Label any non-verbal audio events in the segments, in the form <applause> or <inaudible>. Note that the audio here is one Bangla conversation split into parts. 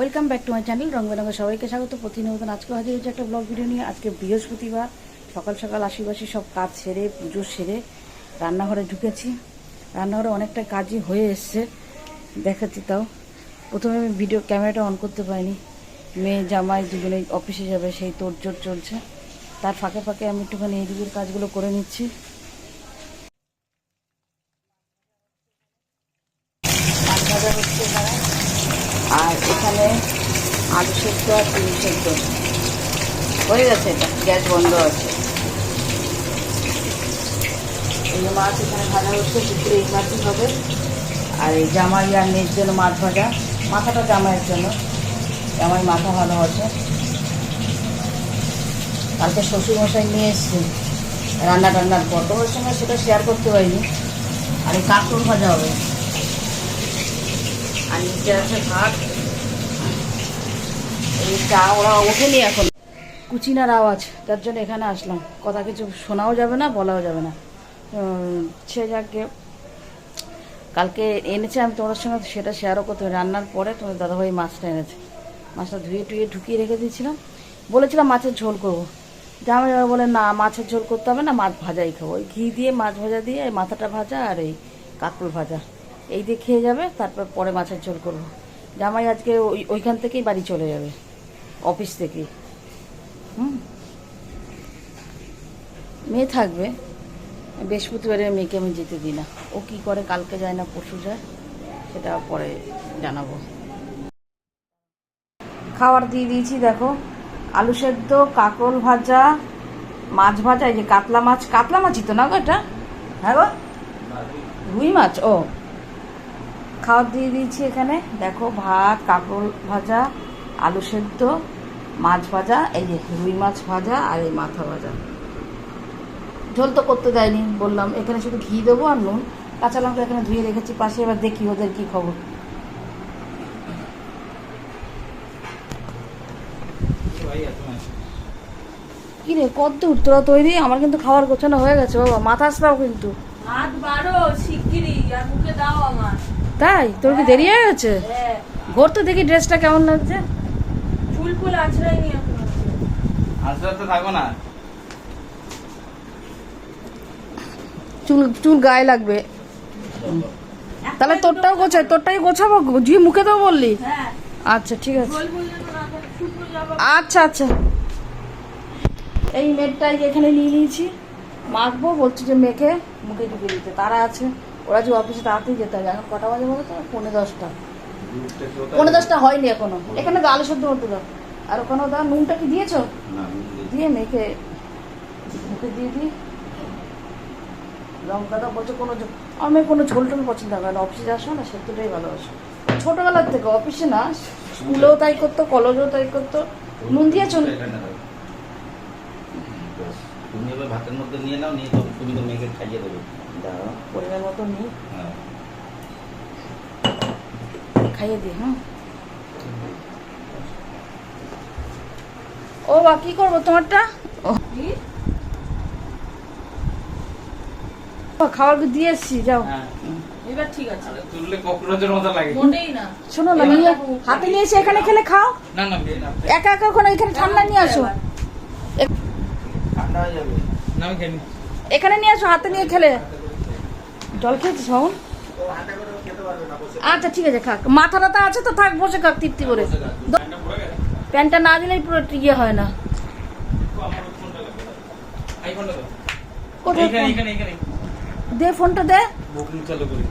Welcome back to my channel রং বেরঙের সবাইকে স্বাগত। প্রতিনিয়ত আজকে হাজির হচ্ছে একটা ব্লগ ভিডিও নিয়ে। আজকে বৃহস্পতিবার, সকাল সকাল আশিবাসী সব কাজ সেরে, পুজো সেরে রান্নাঘরে ঢুকেছি। রান্নাঘরে অনেকটা কাজই হয়ে এসছে। দেখাচ্ছি তাও। প্রথমে আমি ভিডিও ক্যামেরাটা অন করতে পারিনি। মেয়ে, জামাই দুজনেই অফিসে যাবে, সেই তোড়জোড় চলছে। তার ফাঁকে ফাঁকে আমি একটুখানি এই দিকের কাজগুলো করে নিচ্ছি মাছ ভাজা হচ্ছে এখানে আর এখানে আলু সেদ্ধ আর ডিম সেদ্ধ। হয়ে গেছে এটা, গ্যাস বন্ধ আছে। এই মাছ এখানে ভাজা হচ্ছে, দুপুরে এই মাছই হবে। আর এই জামাই আর মেয়ের জন্য মাছ ভাজা। মাথাটা জামাইয়ের জন্য। জামাই মাথা ভালো আছে। কালকে শ্বশুরমশাই নিয়ে এসছে। রান্না টান্নার পর। তোমার সঙ্গে সেটা শেয়ার করতে পারিনি। আর এই কাঁকড় ভাজা হবে। আর নিচে আছে ভাত। চা ওরা ওঠেনি এখন। কুচিনার আওয়াজ, তার জন্য এখানে আসলাম। কথা কিছু শোনাও যাবে না, বলাও যাবে না। সে যাকে কালকে এনেছে, আমি তোমার সঙ্গে সেটা শেয়ারও করতে রান্নার পরে তোমার দাদাভাই মাছটা এনেছে। মাছটা ধুয়ে টুয়ে ঢুকিয়ে রেখে দিয়েছিলাম। বলেছিলাম মাছের ঝোল করব। জামাই বাবা বলে, না, মাছের ঝোল করতে হবে না, মাছ ভাজাই খাব। ওই ঘি দিয়ে মাছ ভাজা দিয়ে মাথাটা ভাজা আর এই কাকরুল ভাজা। এই দিয়ে খেয়ে যাবে, তারপর পরে মাছের ঝোল করব। জামাই আজকে ওই, ওইখান থেকেই বাড়ি চলে যাবে। অফিস থেকে। হুম। মেয়ে থাকবে। বৃহস্পতিবারে মেয়েকে আমি যেতে দিই না। ও কি করে কালকে যায় না পরশু যায়, সেটা পরে জানাব। খাবার দিয়ে দিয়েছি, দেখো। আলু সেদ্ধ, কাঁকরোল ভাজা, মাছ ভাজা, এই যে কাতলা মাছ। কাতলা মাছই তো না গো এটা? হ্যাঁ গো? রুই মাছ, ও। খাবার দিয়ে দিয়েছি এখানে। দেখো ভাত, কাঁকরোল ভাজা আলু সেদ্ধ মাছ ভাজা এই যে রুই মাছ ভাজা আর এই মাথা ভাজা। ঝোল তো করতে দেয়নি বললাম এখানে শুধু ঘি দেবো আর নুন। কাঁচা লঙ্কা এখানে ধুয়ে রেখেছি পাশে এবার দেখি ওদের কি খবর। কি রে কত তোরা তৈরি আমার কিন্তু খাবার গোছানো হয়ে গেছে বাবা। মাথা আসলাম কিন্তু। হাত বাড়ো শিগগিরই আর মুখে দাও আমার। তাই? তোর কি দেরি হয়ে গেছে? হ্যাঁ। ঘর তো দেখি ড্রেসটা কেমন লাগছে? আছড়াইনি এখন। আস্তে আস্তে থাকো না। চুল চুল গায়ে লাগবে। তাহলে তোরটাও গোছাই তোরটাই গোছাবো? ঝুঁয়ে মুখে তো বললি? হ্যাঁ। আচ্ছা ঠিক আছে। না আচ্ছা আচ্ছা। এই মেয়েটাই এখানে নিয়ে নিয়েছি। মাখবো বলছি যে মেখে মুখে ঢুকে দিতে। তারা আছে ওরা যে অফিসে তাড়াতাড়ি যেতে হবে। এখন কটা বাজে বলো তো? পৌনে দশটা। পৌনে দশটা হয়নি এখনও। এখানে তো আলু সদ্য মতো দাও। আর ওখানেও দা নুনটা কি দিয়েছ? দিয়ে মেখে মুখে দিয়ে দিই লঙ্কা দাও বলছে কোনো আমি কোনো ঝোল টোল পছন্দ করে না অফিসে আসো না সেদ্ধটাই ভালোবাসো। ছোটোবেলার থেকে অফিসে না স্কুলেও তাই করতো কলেজেও তাই করতো। নুন দিয়েছ? তুমি এবার ভাতের মধ্যে নিয়ে নাও নিয়ে তো তুমি তো মেয়েকে খাইয়ে দেবে। পরিমাণ মতো নিই। হ্যাঁ। খাইয়ে দিই হ্যাঁ? ও বা কি করব তোমারটা? খাবার দিয়ে এসছি যাও। হ্যাঁ। এবার ঠিক আছে। তুললে ককরোচের মতো লাগে। মোটেই না। শোনো না নিয়ে হাতে নিয়ে এসে এখানে খেলে খাও। না না না, একা একা ওখানে এখানে ঠান্ডা নিয়ে আসো। ঠান্ডা হয়ে যাবে। না আমি খেয়ে এখানে নিয়ে আসো হাতে নিয়ে খেলে। জল খেয়েছিস আচ্ছা ঠিক আছে খাক। মাথা টাথা আছে তো থাক বসে খাক তৃপ্তি করে। প্যান্টটা না দিলেই পুরো ইয়ে হয় না। দে ফোনটা দে। চালু করি।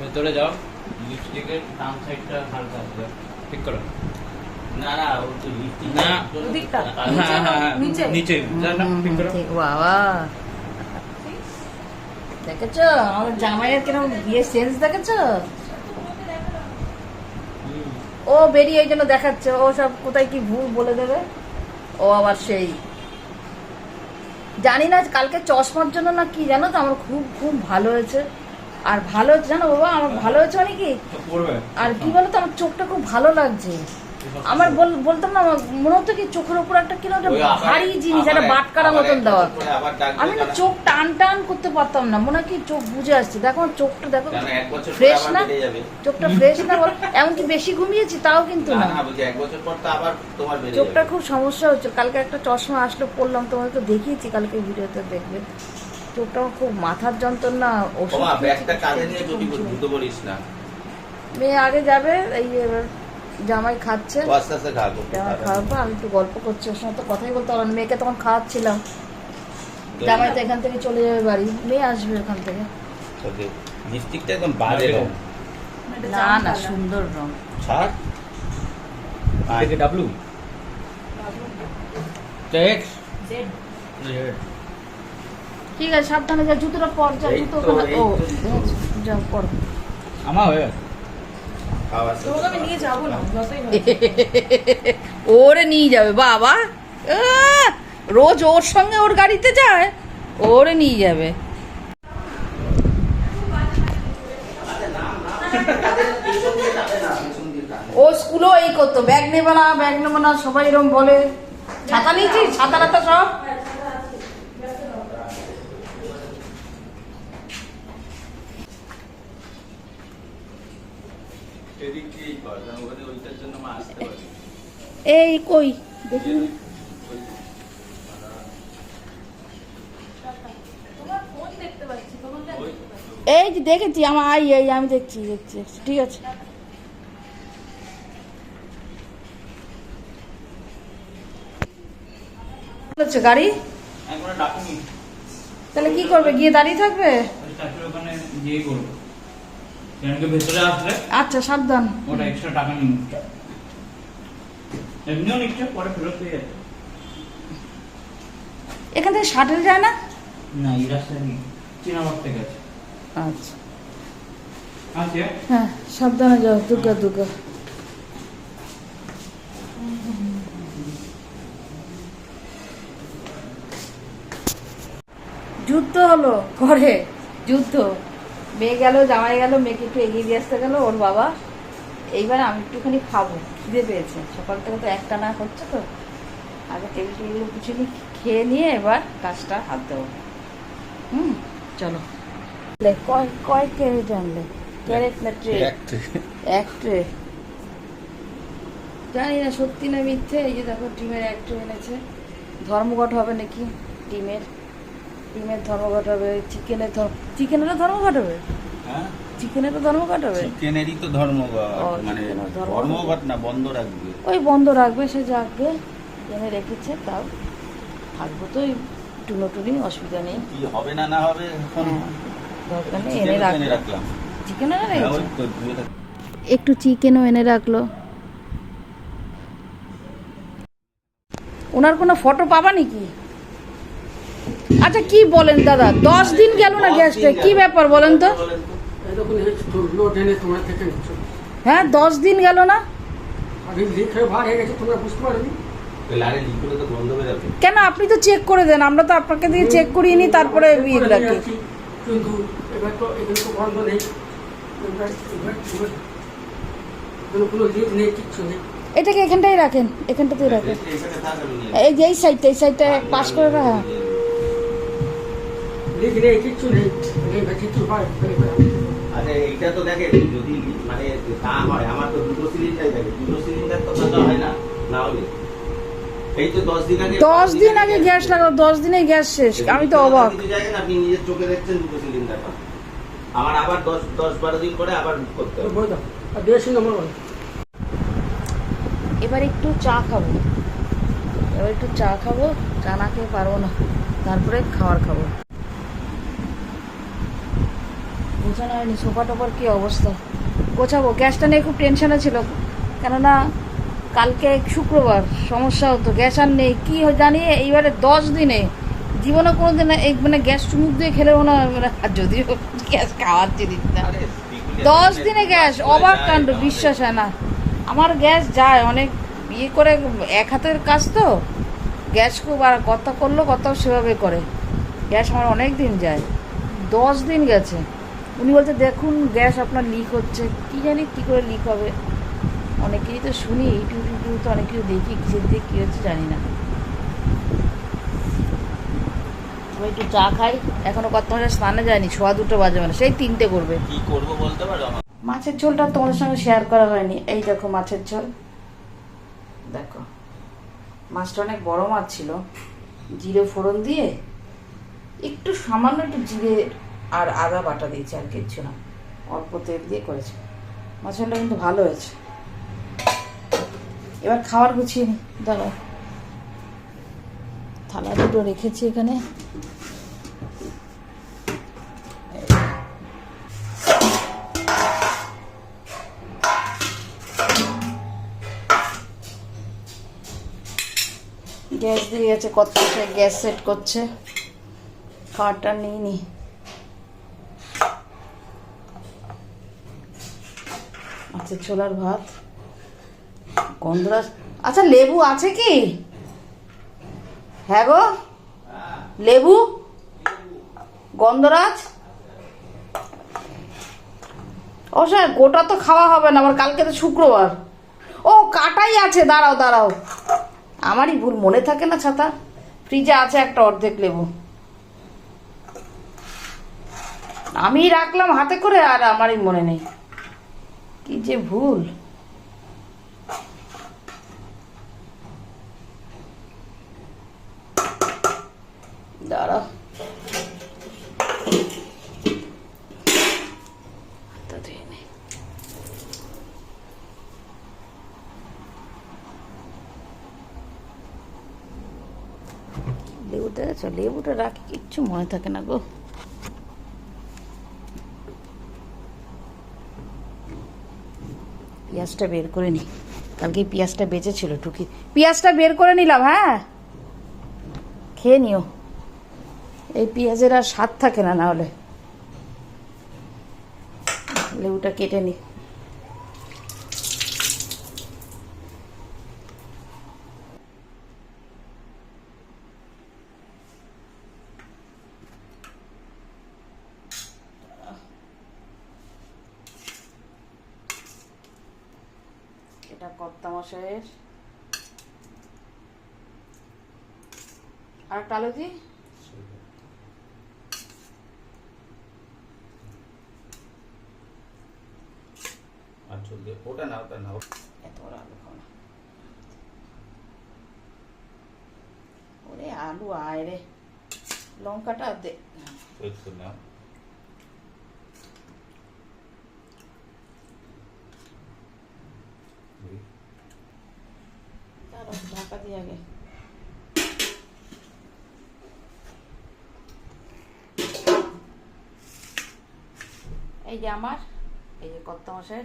ভেতরে যাও। লিপস্টিকের ডান সাইডটা হালকা আসবে ঠিক করো। না না ও তো লিপস্টিক না। ওদিকটা? নিচে? নিচে। না ঠিক করো। বাবা। দেখেছ? আমার জামাইয়ের কীরকম বিয়ে সেন্স দেখেছ? ও ও বেরিয়ে এই জন্য দেখাচ্ছে। ও সব কোথায় কি ভুল বলে দেবে? ও আবার সেই। জানি না কালকে চশমার জন্য না কি জানো তো আমার খুব খুব ভালো হয়েছে। আর ভালো হচ্ছে জানো বাবা আমার ভালো হয়েছে মানে কি? আর কি বলো তো আমার চোখটা খুব ভালো লাগছে। আমার বল- বলতাম না মনে হতো কি চোখের উপর একটা কীরকম একটা ভারী জিনিস একটা এক- বাটকারা মতন দেওয়া। আমি না চোখ টান টান করতে পারতাম না মনে হয় কি চোখ বুঝে আসছে। দেখো চোখটা দেখো ফ্রেশ না? চোখটা ফ্রেশ না? বল এমনকি বেশি ঘুমিয়েছি তাও কিন্তু না চোখটা খুব সমস্যা হচ্ছে। কালকে একটা চশমা আসলো পড়লাম তোমাকে তো দেখিয়েছি কালকে ভিডিওতে দেখবে। চোখটা খুব মাথার যন্ত্রণা ওষুধ ব্যাগটা কাঁধে নিয়ে বলিস না। মেয়ে আগে যাবে এই জামাই খাচ্ছে। আস্তে আস্তে খাব জামাই খাওয়ার আমি একটু গল্প করছি ওর সঙ্গে তো কথাই বলতে পারলাম না। মেয়েকে তখন খাওয়াচ্ছিলাম। জামাই তো এখান থেকে চলে যাবে বাড়ি। মেয়ে আসবে ওখান থেকে। লিপস্টিকটা একদম বাজে রং না না সুন্দর রং ছাড় থেকে ডাব্লু এক্স জেড ঠিক আছে সাবধানে যা জুতোটা পর যা জুতো ও? যাও পর। আমার হয়ে গেছে। <laughs> ওরে নিয়ে যাবে বাবা। রোজ ওর সঙ্গে ওর গাড়িতে যায় ওরে নিয়ে যাবে। ও স্কুলেও এই করতো ব্যাগ নেবে না ব্যাগ নেবে না সবাই এরকম বলে। ছাতা নিয়েছিস? ছাতা টাতা সব এদিক দিয়েই কর কারণ ওখানে ওইটার জন্য মা আসতে পারে এই কই? দেখি। এই যে দেখেছি আমার আই এই আমি দেখছি দেখছি দেখছি। ঠিক আছে। হচ্ছে গাড়ি? ডাকুনি। তাহলে কি করবে? গিয়ে দাঁড়িয়ে থাকবে? ওখানে গিয়েই করব ভেতরে আসলে আচ্ছা সাবধান। ওটা এক্সট্রা টাকা নিচ্ছে। এমনিও নিচ্ছে পরে ফেরত পেয়ে এখান থেকে শাটেল যায় না? না এই রাস্তায় নেই। চীনাবাগ থেকে আছে আচ্ছা। আছে? হ্যাঁ সাবধানে যাও দুর্গা দুর্গা। যুদ্ধ হলো ঘরে যুদ্ধ। মেয়ে গেল জামাই গেল মেয়েকে একটু এগিয়ে দিয়ে আসতে গেল ওর বাবা। এইবার আমি একটুখানি খাব খিদে পেয়েছে। সকাল থেকে তো একটা না হচ্ছে তো। আগে টেবিল টেবিল কিছু খেয়ে নিয়ে এবার কাজটা হাত দেবো। হুম চলো। লে, কয় কয় ক্যারেট আনলে? ক্যারেট না ট্রে। এক ট্রে। জানি না সত্যি না মিথ্যে? এই যে দেখো ডিমের এক ট্রে এনেছে। ধর্মঘট হবে নাকি ডিমের? ডিমের ধর্মঘট হবে চিকেনের ধর্ম চিকেনেরও ধর্মঘট হবে হ্যাঁ? চিকেনেরও ধর্মঘট হবে চিকেনেরই তো ধর্ম মানে ধর্ম। ধর্মঘট না বন্ধ রাখবে। ওই বন্ধ রাখবে সে যাকবে এনে রেখেছে তাও থাকব তো ওই টুনোটুনি অসুবিধা নেই। কি হবে না না হবে? এখন দরকার নেই চিকেন এনে এনে রাখল রাখলাম। চিকেন এনে হ্যাঁ, রেখেছে একটু চিকেনও এনে রাখল। ওনার কোনো ফটো পাবা নাকি? আচ্ছা কি বলেন দাদা? দশ দিন গেল না গ্যাসটা কি ব্যাপার বলেন তো? হ্যাঁ দশ দিন গেল না? কেন, আপনি তো চেক করে দেন, আমরা তো আপনাকে দিয়ে চেক করিয়ে নিই, তারপরে চেক রাখি কিন্তু এবার তো এটাকে এখানটাই রাখেন, এখানটাতেই রাখেন। এই যে এই সাইডটা এই সাইডটা পাস করে রাখা। লিক নেই কিচ্ছু নেই এবার হয় এবার এইটা তো দেখে যদি মানে তা হয় আমার তো দুটো সিলিন্ডার থাকে দুটো সিলিন্ডার তো থাকা হয় না না হলে। এই তো দশ দিন আগে দশ দিন আগে গ্যাস দশ দিনে গ্যাস শেষ আমি তো অবাক। আপনি নিজের চোখে দেখছেন দুটো সিলিন্ডার আমার আবার দশ দশ বারো দিন করে আবার করতে হবে। বেশি নম্বর এবার একটু চা খাব। এবার একটু চা খাব চা না খেয়ে পারব না তারপরে খাবার খাব। গোছানো হয়নি সোফা টোফার কী অবস্থা? গোছাবো। গ্যাসটা নিয়ে খুব টেনশনে ছিল কেননা কালকে শুক্রবার সমস্যা হতো গ্যাস আর নেই। কী হয় জানি এইবারে দশ দিনে জীবনে কোনো দিন এই মানে গ্যাস চুমুক দিয়ে খেলেও না মানে আর যদিও গ্যাস খাওয়ার জিনিস না। দশ দিনে গ্যাস অবাক কাণ্ড বিশ্বাস হয় না। আমার গ্যাস যায় অনেক ইয়ে করে এক হাতের কাজ তো। গ্যাস খুব আর কত করল কত সেভাবে করে। গ্যাস আমার অনেক দিন যায়। দশ দিন গেছে। উনি বলছে দেখুন গ্যাস আপনার লিক হচ্ছে। কি জানি কী করে লিক হবে? অনেকেই তো শুনি ইউটিউব ইউটিউব তো অনেক কিছু দেখি কিসের দিয়ে কী হচ্ছে জানি না। সবাই একটু চা খাই এখনও কত মাসে স্নানে যায়নি ছোয়া দুটো বাজে মানে সেই তিনটে করবে। কি করব বলতে পারো মাছের ঝোলটা তোমাদের সঙ্গে শেয়ার করা হয়নি। এই দেখো মাছের ঝোল। দেখো মাছটা অনেক বড় মাছ ছিল। জিরে ফোড়ন দিয়ে একটু সামান্য একটু জিরে আর আদা বাটা দিয়েছি আর কিচ্ছু না। অল্প তেল দিয়ে করেছি। মাছের ঝোলটা কিন্তু ভালো হয়েছে। এবার খাবার গুছিয়ে নি। দাঁড়াও। থালা দুটো রেখেছি এখানে। গ্যাস দিয়ে গেছে কত গ্যাস সেট করছে। খাবারটা নিই নি। আচ্ছা ছোলার ভাত। গন্ধরাজ আচ্ছা লেবু আছে কি? হ্যাঁ গো? লেবু? গন্ধরাজ? ও স্যার গোটা তো খাওয়া হবে না, আবার কালকে তো শুক্রবার। ও, কাটাই আছে, দাঁড়াও দাঁড়াও। আমারই ভুল, মনে থাকে না ছাতা। ফ্রিজে আছে একটা অর্ধেক লেবু। আমি রাখলাম হাতে করে, আর আমারই মনে নেই। কি যে ভুল দাঁড়াও হাতটা ধুয়ে নিই। লেবুটা দেখেছ লেবুটা রাখি কিচ্ছু মনে থাকে না গো পেঁয়াজটা বের করে নি। কালকে পেঁয়াজটা বেঁচেছিল টুকি। পিঁয়াজটা বের করে নিলাম হ্যাঁ? খেয়ে নিও। এই পেঁয়াজের আর স্বাদ থাকে না না হলে। লেবুটা কেটে নি। এটা কর্তা মশাইয়ের আর একটা আলু চলবে ওটা না ওটা না এত বড় আলু খাও না। ওরে আলু আয় রে। লঙ্কাটা দে। একটু নাও দাঁড়াও, দিয়ে আগে এই যে আমার এই যে কর্তা মশাই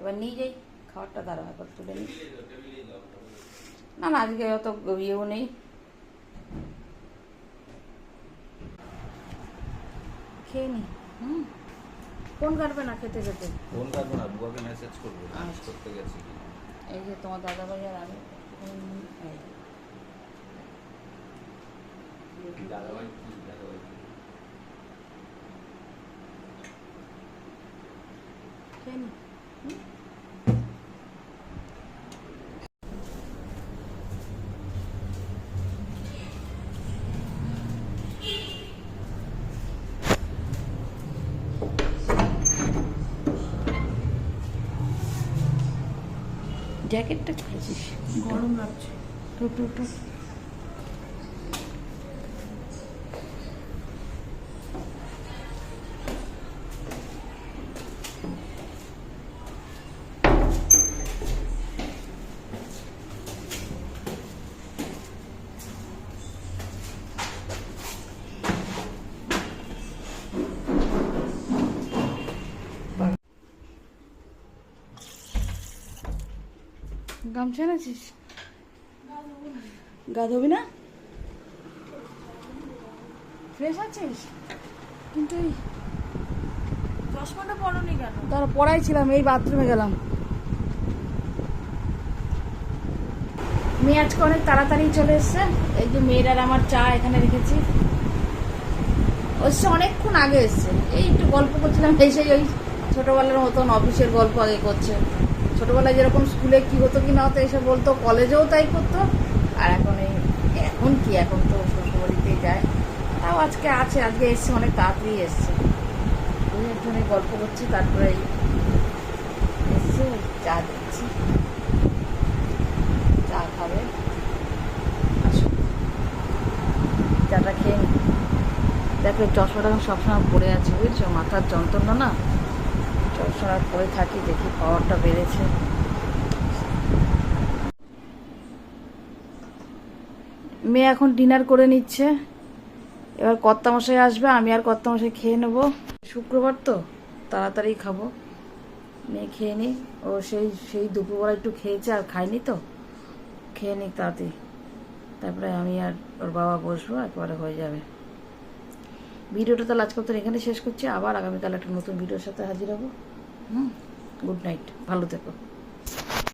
এবার নিয়ে যাই খাবারটা দাঁড়াও একবার তুলে নিই। না না আজকে অত ইয়েও নেই। খেয়ে নি হুম? কোন কাটবে না খেতে খেতে? ফোন কাটবো না বুয়াকে মেসেজ করব ডান্স করতে গেছি। কি এই যে তোমার দাদা ভাই আর আমি। দাদাভাই কি দাদাভাই কি? জ্যাকেটটা খুলেছিস? গরম লাগছে। টু টু গামছা এনেছিস? গা ধোবি না? ফ্রেশ আছিস? কিন্তু এই চশমাটা পরনি কেন? তারা পড়াই ছিলাম এই বাথরুমে গেলাম। মেয়ে আজকে অনেক তাড়াতাড়ি চলে এসছে। এই যে মেয়ের আর আমার চা এখানে রেখেছি। অবশ্য অনেকক্ষণ আগে এসছে। এই একটু গল্প করছিলাম এই সেই ওই ছোটোবেলার মতন অফিসের গল্প আগে করছে। ছোটোবেলায় যেরকম স্কুলে কি হতো কি না হতো এসে বলতো, কলেজেও তাই করতো। আর এখন এই এখন কি? এখন তো শ্বশুরবাড়িতেই যায়। তাও আজকে আছে, আজকে এসছে, অনেক তাড়াতাড়ি এসছে। ওই একজনে গল্প করছি, তারপরে এসছে, চা দিচ্ছি। চা খাবে। চাটা খেয়ে দেখো চশমাটা সবসময় পড়ে আছে, বুঝছ? মাথার যন্ত্রণা না? সবসময় পরে থাকি, দেখি পাওয়ারটা বেড়েছে। মেয়ে এখন ডিনার করে নিচ্ছে। এবার কর্তামশাই আসবে, আমি আর কর্তামশাই খেয়ে নেব। শুক্রবার তো, তাড়াতাড়ি খাব। মেয়ে খেয়ে নি, ও সেই সেই দুপুরবেলা একটু খেয়েছে আর খায়নি তো। খেয়ে নিক তাড়াতাড়ি। তারপরে আমি আর ওর বাবা বসবো, একবারে হয়ে যাবে। ভিডিওটা তাহলে আজকে তো এখানে শেষ করছি। আবার আগামীকাল একটা নতুন ভিডিওর সাথে হাজির হব। হুম গুড নাইট ভালো থেকো।